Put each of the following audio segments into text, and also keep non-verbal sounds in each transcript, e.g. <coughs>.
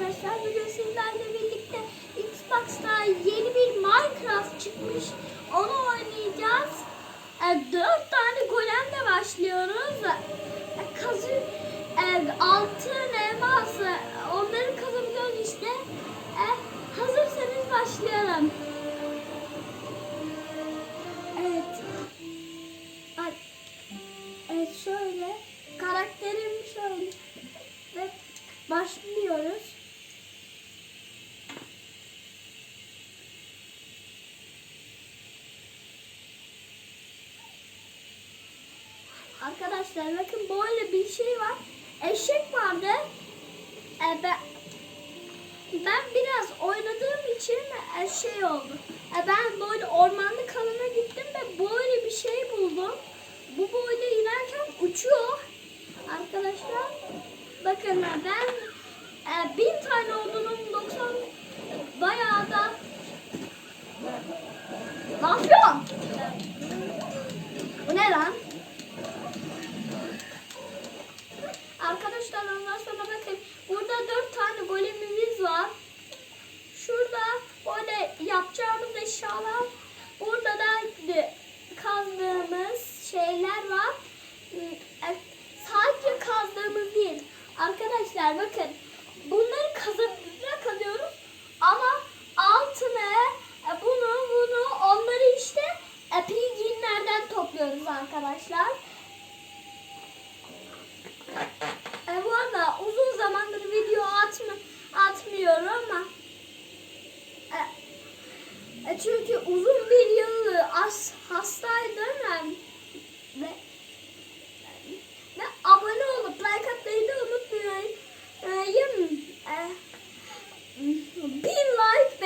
arkadaşlar. Bugün sizlerle birlikte Xbox'ta yeni bir Minecraft çıkmış. Onu oynayacağız. E, dört tane golemle başlıyoruz. E, kazı, e, altın, elmas, onları kazabiliyoruz Arkadaşlar bakın böyle bir şey var. Eşek vardı. E, ben, ben biraz oynadığım için e, şey oldu. E, ben böyle ormanlık alana gittim ve böyle bir şey buldum. Bu böyle inerken uçuyor. Arkadaşlar bakın e, ben e, bin tane olduğunun 90 bayağı da ne yapıyorsun? Şeyler var. E, Sadece kazdığımız değil. Arkadaşlar bakın bunları kazıp kazıyoruz ama altını e, bunu bunu onları işte e, pilginlerden topluyoruz arkadaşlar. E, bu arada uzun zamandır video atma, atmıyorum ama e, e, çünkü uzun bir yıl as, hastaydım ben ve ve abone olup like atmayı da unutmayın. E, bin like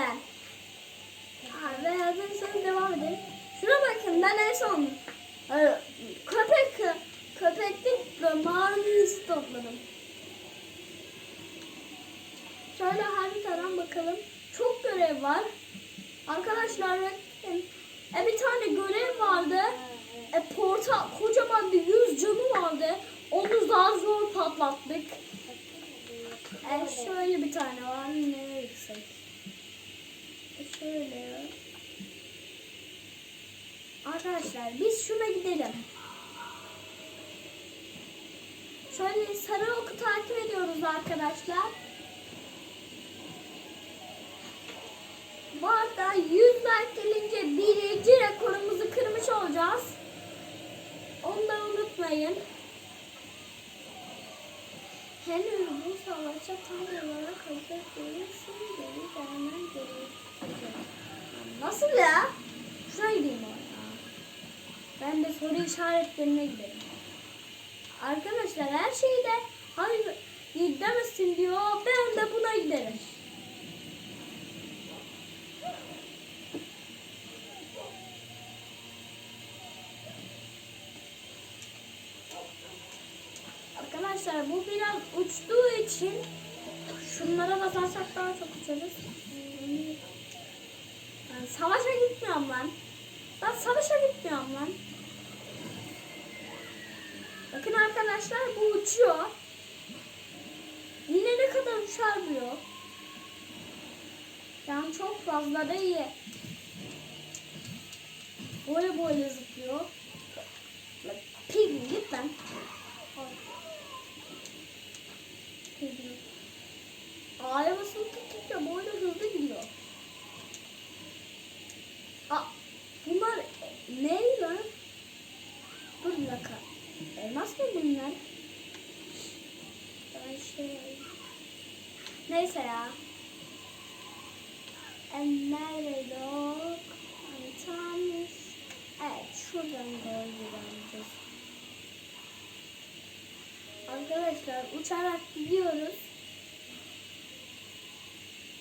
sizden. Ha, ve hazırsanız devam edelim. Şuna bakın ben en son e, köpek köpeklik ve mağaranızı topladım. Şöyle haritadan bakalım. Çok görev var. Arkadaşlar bakın. E, bir tane görev vardı. E, porta kocaman bir yüz canı vardı. Onu daha zor patlattık. E, şöyle bir tane var. Nereye gitsek? E, şöyle. Arkadaşlar biz şuna gidelim. Şöyle sarı oku takip ediyoruz arkadaşlar. Bu arada 100 like gelince birinci rekorumuzu kırmış olacağız. Onu da unutmayın. Henüz bu savaşa tam olarak hazır değilsin geri gelmen gerekiyor. Nasıl ya? Şuraya gideyim oraya. Ben de soru işaretlerine gidelim. Arkadaşlar her şeyde hayır gidemesin diyor. Ben de buna giderim. Arkadaşlar bu biraz uçtuğu için şunlara basarsak daha çok uçarız. Savaşa gitmiyorum lan. Ben savaşa gitmiyorum lan. Bakın arkadaşlar bu uçuyor. Yine ne kadar uçar diyor. Yani çok fazla da iyi. Böyle böyle zıplıyor. Piggy git lan. Piggy. A'ya basılı tuttukça böyle hızlı gidiyor. Aa, bunlar ne lan? Dur bir dakika. Elmas mı bunlar? Ben Neyse ya. Enler yok. Antamus. Evet şuradan doğru gideceğiz. Arkadaşlar uçarak gidiyoruz.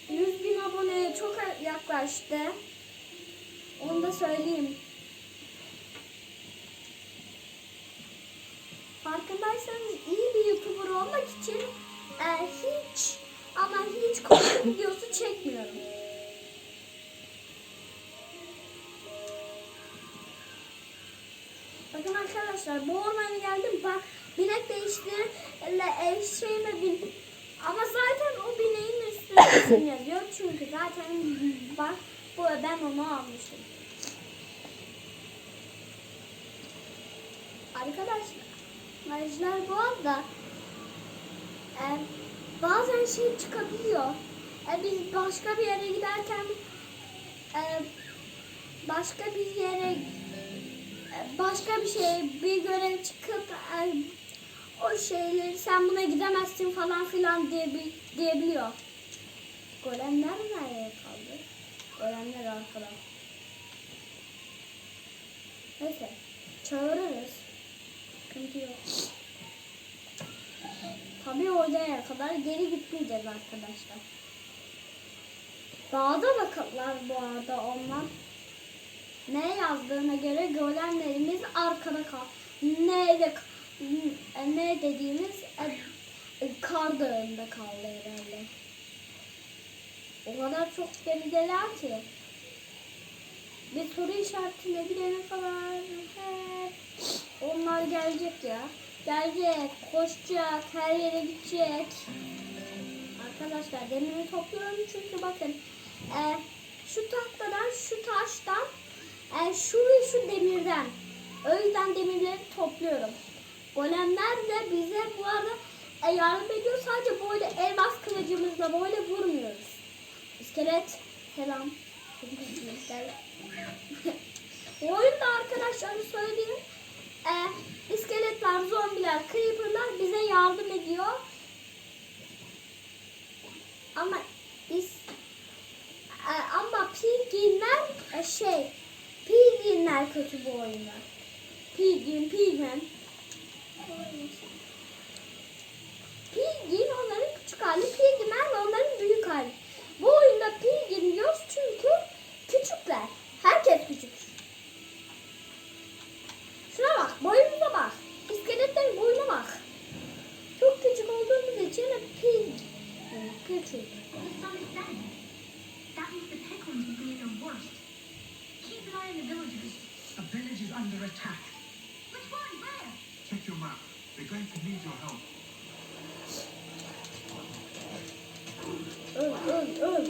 100 bin aboneye çok yaklaştı. Onu da söyleyeyim. Farkındaysanız iyi bir YouTuber olmak için e, hiç ama hiç korku <coughs> videosu çekmiyorum. Bakın arkadaşlar bu ormana geldim. Bak binek değiştirle eşeğime bin, Ama zaten o bineğin üstünde isim <coughs> yazıyor. Çünkü zaten bak bu ben onu almıştım. Arkadaşlar bu arada e, bazen şey çıkabiliyor. E, biz başka bir yere giderken e, başka bir yere e, başka bir şey bir görev çıkıp e, o şeyleri sen buna gidemezsin falan filan diye diyebiliyor. Golemler nereye kaldı? Golemler arkada. Neyse. Çağırırız. Yok. Tabii oraya kadar geri gitmeyeceğiz arkadaşlar. Dağda bakalım bu arada onlar. Ne yazdığına göre golemlerimiz arkada kal. Ne de ne dediğimiz e, e, kar dağında kaldı herhalde. O kadar çok gerideler ki. Bir soru işaretine gidene kadar hep onlar gelecek ya. Gelecek, koşacak, her yere gidecek. Arkadaşlar demiri topluyorum çünkü bakın e, şu tahtadan, şu taştan, e, şu ve şu demirden. O yüzden demirleri topluyorum. Golemler de bize bu arada e, yardım ediyor. Sadece böyle elmas kılıcımızla böyle vurmuyoruz. İskelet selam. <laughs> Bu oyunda arkadaşlar söyleyeyim. E, iskeletler, zombiler, creeperlar bize yardım ediyor. Ama is, e, ama pigginler e, şey pigginler kötü bu oyunda. Piggin, pigmen. Pigin onların küçük hali, pigmen onların The villagers. A village is under attack. Which one? Where? Check your map. They're going to need your help. Öl, öl, öl.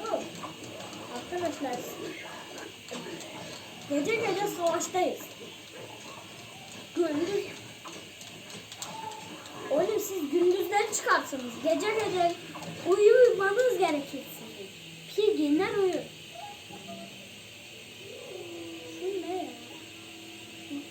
Öl. Arkadaşlar. Gece gece savaştayız. Gündüz. Oğlum siz gündüzleri çıkarsınız. Gece gece uyumanız gerekir sizin. Pigginler uyur.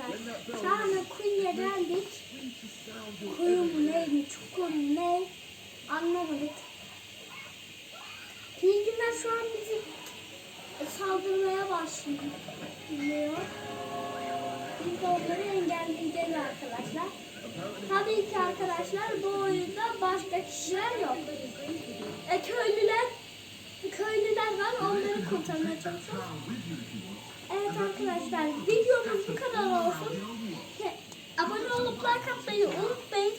Arkadaşlar anda kuyuya geldik. Kuyu mu ne mi çukur mu ne anlamadık. Pingvinler şu an bizi saldırmaya başlıyor. Biz de onları engelleyeceğiz arkadaşlar. Tabii ki arkadaşlar bu oyunda başka kişiler yok. E, köylüler köylüler var onları kurtarmaya çalışıyoruz. Evet arkadaşlar videomuz bu kadar olsun. Abone olup like atmayı unutmayın.